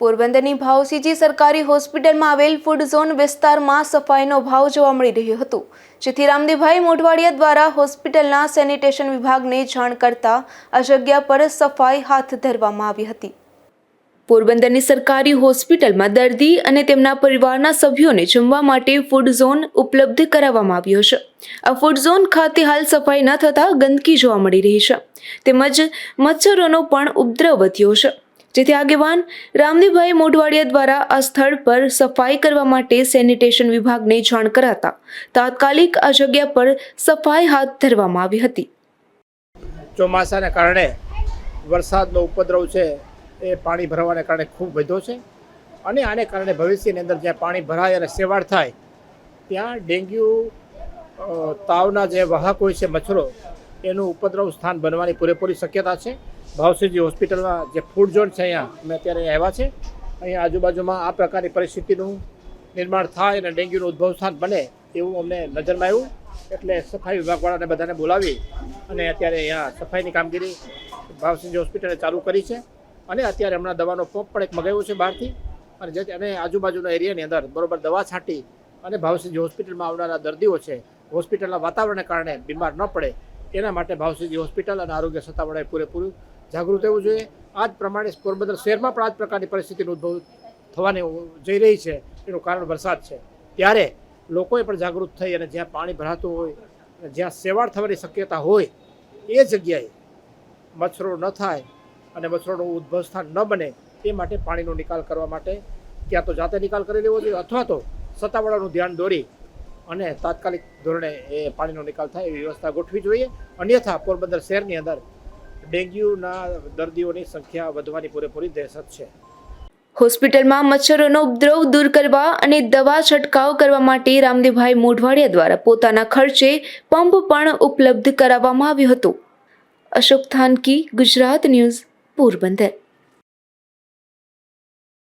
પોરબંદરની ભાવસીજી સરકારી હોસ્પિટલમાં આવેલ ફૂડ ઝોન વિસ્તારમાં સફાઈનો ભાવ જોવા મળી રહ્યો હતો. જેથી રામદેવભાઈ મોઢવાડિયા દ્વારા હોસ્પિટલના સેનિટેશન વિભાગને જાણ કરતા આ જગ્યા પર સફાઈ હાથ ધરવામાં આવી હતી. પોરબંદરની સરકારી હોસ્પિટલમાં દર્દી અને તેમના પરિવારના સભ્યોને જમવા માટે ફૂડ ઝોન ઉપલબ્ધ કરાવવામાં આવ્યો છે. આ ફૂડ ઝોન ખાતે હાલ સફાઈ ન થતાં ગંદકી જોવા મળી રહી છે. તેમજ મચ્છરોનો પણ ઉપદ્રવ વધ્યો છે. જેથી આગેવાન રામદીભાઈ મોઢવાડિયા દ્વારા આ સ્થળ પર સફાઈ કરવા માટે સેનિટેશન વિભાગને જાણ કરાતા તાત્કાલિક આ જગ્યા પર સફાઈ હાથ ધરવામાં આવી હતી. ચોમાસાને કારણે વરસાદનો ઉપદ્રવ છે એ પાણી ભરવાને કારણે ખૂબ વધ્યો છે. અને આને કારણે ભવિષ્યની અંદર જ્યાં પાણી ભરાય અને સેવાળ થાય, ત્યાં ડેન્ગ્યુ તાવના જે વાહક હોય છે મચ્છરો, એનું ઉપદ્રવ સ્થાન બનવાની પૂરેપૂરી શક્યતા છે. ભાવસીજી હોસ્પિટલમાં જે ફૂડ ઝોન છે અહીંયા, અમે અત્યારે આવ્યા છે અહીંયા આજુબાજુમાં આ પ્રકારની પરિસ્થિતિનું નિર્માણ થાય અને ડેન્ગ્યુનું ઉદ્ભવ સ્થાન બને એવું અમને નજરમાં આવ્યું. એટલે સફાઈ વિભાગવાળાને બધાને બોલાવી અને અત્યારે અહીંયા સફાઈની કામગીરી ભાવસિંહજી હોસ્પિટલે ચાલુ કરી છે. અને અત્યારે હમણાં દવાનો પંપ પણ એક મગાવ્યો છે બહારથી. અને જે અને આજુબાજુના એરિયાની અંદર બરોબર દવા છાંટી અને ભાવસિંહ હોસ્પિટલમાં આવનારા દર્દીઓ છે, હોસ્પિટલના વાતાવરણને કારણે બીમાર ન પડે એના માટે ભાવસિદ્ધિ હોસ્પિટલ અને આરોગ્ય સત્તાવાળાએ પૂરેપૂરું જાગૃત રહેવું જોઈએ. આ જ પ્રમાણે પોરબંદર શહેરમાં પણ આ જ પ્રકારની પરિસ્થિતિનો ઉદ્ભવ થવાની જઈ રહી છે. એનું કારણ વરસાદ છે. ત્યારે લોકોએ પણ જાગૃત થઈ અને જ્યાં પાણી ભરાતું હોય જ્યાં સેવાળ થવાની શક્યતા હોય, એ જગ્યાએ મચ્છરો ન થાય અને મચ્છરોનું ઉદ્ભવ સ્થાન ન બને, એ માટે પાણીનો નિકાલ કરવા માટે ક્યાં તો જાતે નિકાલ કરી લેવો જોઈએ અથવા તો સત્તાવાળાનું ધ્યાન દોરી અને તાત્કાલિક ધોરણે એ પાણીનો નિકાલ થાય એવી વ્યવસ્થા ગોઠવી જોઈએ. અન્યથા પોરબંદર શહેરની અંદર ડેન્ગ્યુના દર્દીઓની સંખ્યા વધવાની પૂરેપૂરી દહેશત છે. હોસ્પિટલમાં મચ્છરોનો ઉપદ્રવ દૂર કરવા અને દવા છંટકાવ કરવા માટે રામદેવભાઈ મોઢવાડિયા દ્વારા પોતાના ખર્ચે પંપ પણ ઉપલબ્ધ કરાવવામાં આવ્યો હતો. અશોક થાનકી, ગુજરાત ન્યૂઝ, પોરબંદર.